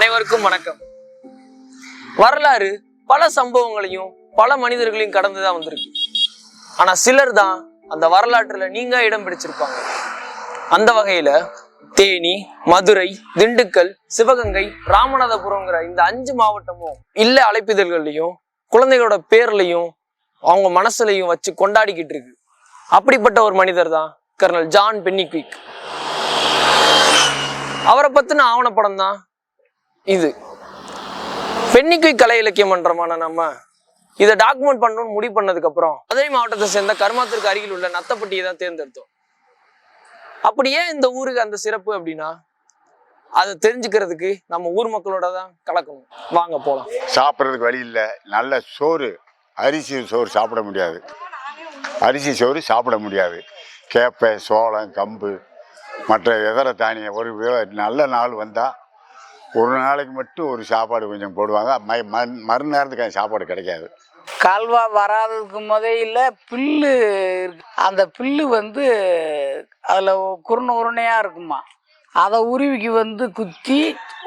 அனைவருக்கும் வணக்கம். வரலாறு பல சம்பவங்களையும் பல மனிதர்களையும் கடந்துதான் வந்திருக்கு. ஆனா சிலர் தான் அந்த வரலாற்றுல நீங்க இடம் பிடிச்சிருப்பாங்க. அந்த வகையில தேனி மதுரை திண்டுக்கல் சிவகங்கை ராமநாதபுரம்ங்கிற இந்த அஞ்சு மாவட்டமும் இல்ல அழைப்பிதழ்கள்லையும் குழந்தைகளோட பேர்லையும் அவங்க மனசுலையும் வச்சு கொண்டாடிக்கிட்டு இருக்கு. அப்படிப்பட்ட ஒரு மனிதர் தான் கர்னல் ஜான் பென்னிக்விக். அவரை பத்தின ஆவணப்படம் தான் இது. பெண்ணிக்கை கலை இலக்கிய மன்றமான நம்ம. இதை டாக்குமெண்ட் பண்ணணும்னு முடிவு பண்ணதுக்கு அப்புறம் மதுரை மாவட்டத்தை சேர்ந்த கருமாத்திற்கு அருகில் உள்ள நத்தப்பட்டியை தான் தேர்ந்தெடுத்தோம். அப்படி ஏன் இந்த ஊருக்கு அந்த சிறப்பு அப்படின்னா அதை தெரிஞ்சுக்கிறதுக்கு நம்ம ஊர் மக்களோட தான் கலக்கணும். வாங்க போலாம். சாப்பிட்றதுக்கு வழி இல்லை. நல்ல சோறு. அரிசி சோறு சாப்பிட முடியாது. அரிசி சோறு சாப்பிட முடியாது. கேப்பை சோளம் கம்பு மற்ற இதர தானியம். ஒரு நல்ல நாள் வந்தால் ஒரு நாளைக்கு மட்டும் ஒரு சாப்பாடு கொஞ்சம் போடுவாங்க. மறுநேரத்துக்கு அந்த சாப்பாடு கிடைக்காது. கால்வா வராததுக்கு முதையில புல்லு இருக்கு. அந்த புல்லு வந்து அதில் குருணை உருணையாக இருக்குமா. அதை உருவிக்கு வந்து குத்தி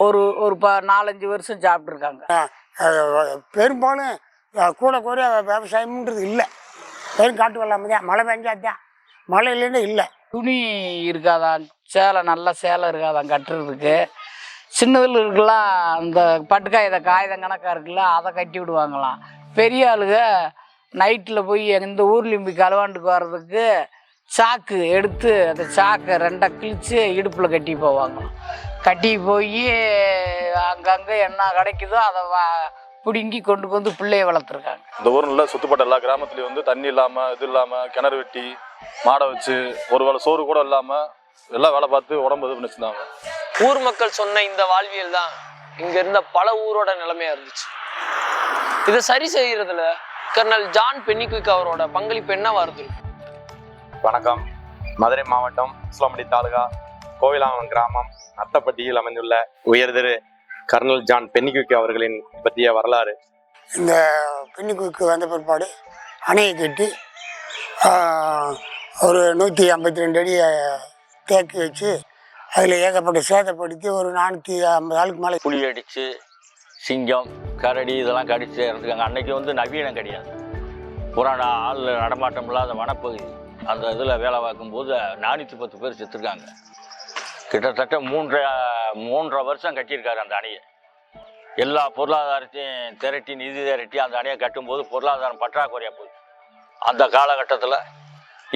ஒரு ஒரு ப நாலஞ்சு வருஷம் சாப்பிட்ருக்காங்க பெரும்பாலும் கூட குறைய விவசாயம்ன்றது இல்லை. வெறும் காட்டு வெள்ளாமை தான் மழை பெஞ்சாதான் மழை இல்லைன்னா இல்லை. துணி இருக்காதான் சேலை நல்ல சேலை இருக்காதான் கட்டுறதுக்கு. சின்னதில் இருக்கலாம் அந்த பட்டுக்காயுத காகிதம் கணக்காக இருக்குல்ல அதை கட்டி விடுவாங்களாம். பெரிய ஆளுக நைட்டில் போய் எந்த ஊர்லேயும் போய் வர்றதுக்கு சாக்கு எடுத்து அந்த சாக்கை ரெண்டாக கிழித்து இடுப்பில் கட்டி போவாங்களாம். கட்டி போய் அங்கங்கே என்ன கிடைக்குதோ அதை வா பிடுங்கி கொண்டு வந்து பிள்ளைய வளர்த்துருக்காங்க. இந்த ஊரில் சுத்தப்பட்ட எல்லா கிராமத்துலேயும் வந்து தண்ணி இல்லாமல் இது இல்லாமல் கிணறு வெட்டி மாடை வச்சு ஒரு வேளை சோறு கூட இல்லாமல் எல்லாம் வேலை பார்த்து உடம்பு இது பண்ணிச்சிருந்தாங்க ஊர் மக்கள் சொன்ன இந்த வாழ்வியல் தான் இங்க இருந்த பல ஊரோட நிலைமையா இருந்துச்சு. இதை சரி செய்யறதுல கர்னல் ஜான் பென்னிக்விக் அவரோட பங்களிப்பு என்னவா இருந்திருக்கும் வணக்கம். மதுரை மாவட்டம் உஸ்லாம்பட்டி தாலுகா கோவிலாங்கலம் கிராமம் நத்தப்பட்டியில் அமைந்துள்ள உயர்திரு கர்னல் ஜான் பென்னிகுக்கி அவர்களின் பற்றிய வரலாறு. இந்த பெண்ணுக்கு வந்த பிற்பாடு அணையை கட்டி ஒரு நூற்றி ஐம்பத்தி ரெண்டு அடி அஹ், தேக்கி வச்சு அதில் ஏகப்பட்ட சேதப்படுத்தி ஒரு நானூற்றி ஐம்பது ஆளுக்கு மேலே புளி அடித்து சிங்கம் கரடி இதெல்லாம் கடிச்சு இறந்துருக்காங்க. அன்னைக்கு வந்து நவீனம் கிடையாது. புராண ஆள் நடமாட்டம் இல்லாத வனப்பகுதி. அந்த இதில் வேலை பார்க்கும்போது நானூற்றி பத்து பேர் செத்துருக்காங்க. கிட்டத்தட்ட மூன்றரை மூன்றரை வருஷம் கட்டியிருக்காரு அந்த அணையை. எல்லா பொருளாதாரத்தையும் திரட்டி நிதி திரட்டி அந்த அணையை கட்டும்போது பொருளாதாரம் பற்றாக்குறையாக போய் அந்த காலகட்டத்தில்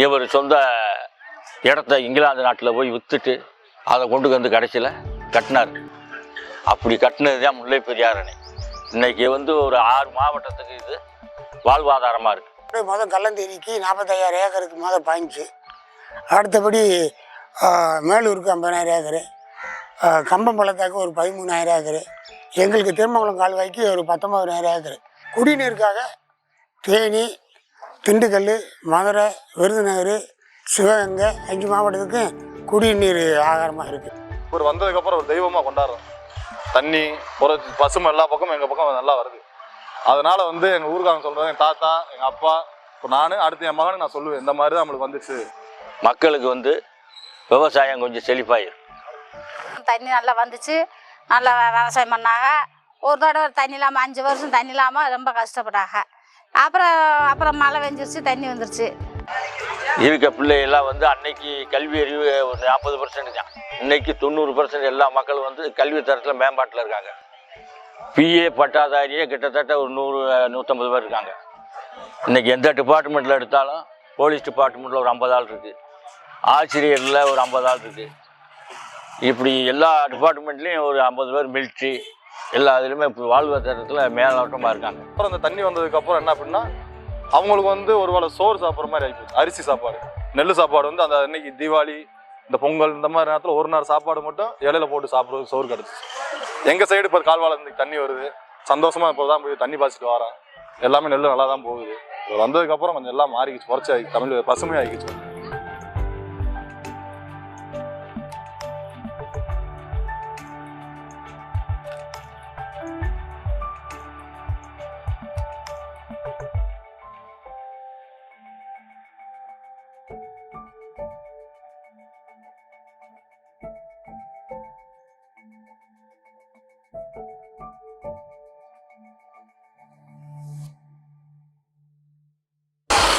இவர் சொந்த இடத்த இங்கிலாந்து நாட்டில் போய் விற்றுட்டு அதை கொண்டு வந்து கடைசியில் கட்டினார். அப்படி கட்டினது தான் முல்லை பெரியார் அணை இன்னைக்கு வந்து ஒரு ஆறு மாவட்டத்துக்கு இது வாழ்வாதாரமாக இருக்குது மொதல் கல்லந்தேரிக்கு நாற்பத்தையாயிரம் ஏக்கருக்கு முதல் பாய்ஞ்சி. அடுத்தபடி மேலூருக்கு ஐம்பதாயிரம் ஏக்கரு ஆஹ், கம்பம்பள்ளத்தாக்கு ஒரு பதிமூணாயிரம் ஏக்கரு எங்களுக்கு திருமங்கலம் கால்வாய்க்கு ஒரு பத்தொம்பதாயிரம் ஏக்கரு. குடிநீருக்காக தேனி திண்டுக்கல் மதுரை விருதுநகர் சிவகங்கை அஞ்சு மாவட்டத்துக்கு குடிநீர் ஆகாரமாக இருக்குது இவர் வந்ததுக்கப்புறம் ஒரு தெய்வமாக கொண்டாடுறோம் தண்ணி ஒரு பசுமை எல்லா பக்கமும் எங்கள் பக்கம் நல்லா வருது. அதனால வந்து எங்கள் ஊருக்காரங்க சொல்கிறது எங்கள் தாத்தா எங்கள் அப்பா இப்போ நான் அடுத்து என் மகனுக்கு நான் சொல்லுவேன் இந்த மாதிரி தான் நம்மளுக்கு வந்துச்சு. மக்களுக்கு வந்து விவசாயம் கொஞ்சம் செழிப்பாயிரும். தண்ணி நல்லா வந்துச்சு. நல்லா விவசாயம் பண்ணாங்க. ஒரு தடவை தண்ணி இல்லாமல் அஞ்சு வருஷம் தண்ணி இல்லாமல் ரொம்ப கஷ்டப்பட்டாங்க. அப்புறம் அப்புறம் மழை பெஞ்சிருச்சு தண்ணி வந்துருச்சு. இருக்க பிள்ளைகள்லாம் வந்து அன்னைக்கு கல்வி அறிவு ஒரு நாற்பது பர்சன்ட் தான். இன்னைக்கு தொண்ணூறு பர்சன்ட் எல்லா மக்களும் வந்து கல்வி தரத்தில் மேம்பாட்டில் இருக்காங்க. பிஏ பட்டாதாரியே கிட்டத்தட்ட ஒரு நூறு நூற்றம்பது பேர் இருக்காங்க. இன்னைக்கு எந்த டிபார்ட்மெண்ட்டில் எடுத்தாலும் போலீஸ் டிபார்ட்மெண்ட்டில் ஒரு ஐம்பது ஆள் இருக்குது ஆசிரியரில் ஒரு ஐம்பது ஆள் இருக்குது இப்படி எல்லா டிபார்ட்மெண்ட்லேயும் ஒரு ஐம்பது பேர் மிலிட்ரி எல்லா இதுலேயுமே இப்போ வாழ்வாதாரத்தில் மேலோட்டமாக இருக்காங்க. அப்புறம் இந்த தண்ணி வந்ததுக்கப்புறம் என்ன அப்படின்னா அவங்களுக்கு வந்து ஒரு வேளை சோறு சாப்பிட்ற மாதிரி ஆகிப்போச்சு அரிசி சாப்பாடு. நெல் சாப்பாடு வந்து அந்த அன்னைக்கு தீபாவளி இந்த பொங்கல் இந்த மாதிரி நேரத்தில் ஒரு நேரம் சாப்பாடு மட்டும் இலையில போட்டு சாப்பிட்றது சோறு கிடச்சிச்சு. எங்கள் சைடு இப்போ கால்வாழ இருந்து தண்ணி வருது. சந்தோஷமாக இப்போ தான் போய் தண்ணி பாய்ச்சிட்டு வரேன். எல்லாமே நெல் நல்லா தான் போகுது. வந்ததுக்கப்புறம் கொஞ்சம் எல்லாம் மாறிக்கிச்சு. குறைச்சி ஆகி தமிழ் பசுமை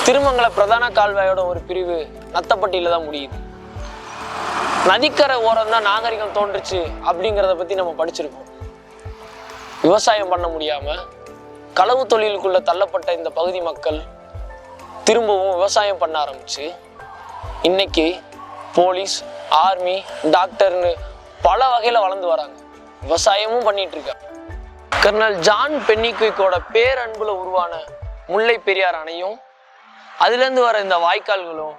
திருமங்கல பிரதான கால்வாயோட ஒரு பிரிவு நத்தப்பட்டியில தான் முடியுது. நதிக்கரை ஓரம் தான் நாகரிகம் தோன்றுச்சு அப்படிங்கிறத பத்தி நம்ம படிச்சிருக்கோம். விவசாயம் பண்ண முடியாம களவு தொழிலுக்குள்ள தள்ளப்பட்ட இந்த பகுதி மக்கள் திரும்பவும் விவசாயம் பண்ண ஆரம்பிச்சு. இன்னைக்கு போலீஸ் ஆர்மி டாக்டர்னு பல வகையில வளர்ந்து வராங்க. விவசாயமும் பண்ணிட்டு இருக்காங்க கர்னல் ஜான் பென்னிக்விக்கோட பேரன்புல உருவான முல்லை பெரியார் அணையும் அதுலேருந்து வர இந்த வாய்க்கால்களும்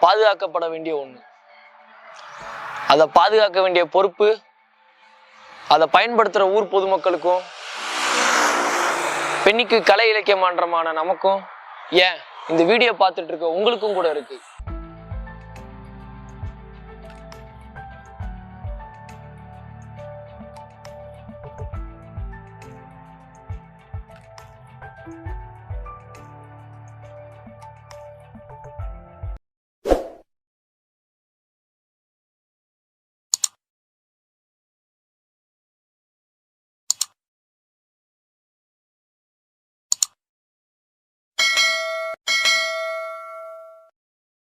பாதுகாக்கப்பட வேண்டிய ஒன்று அதை பாதுகாக்க வேண்டிய பொறுப்பு அதை பயன்படுத்துகிற ஊர் பொதுமக்களுக்கும் பெண்ணிக்கு கலை இலக்கிய மன்றமான நமக்கும் ஏன் இந்த வீடியோ பார்த்துட்டு இருக்க உங்களுக்கும் கூட இருக்குது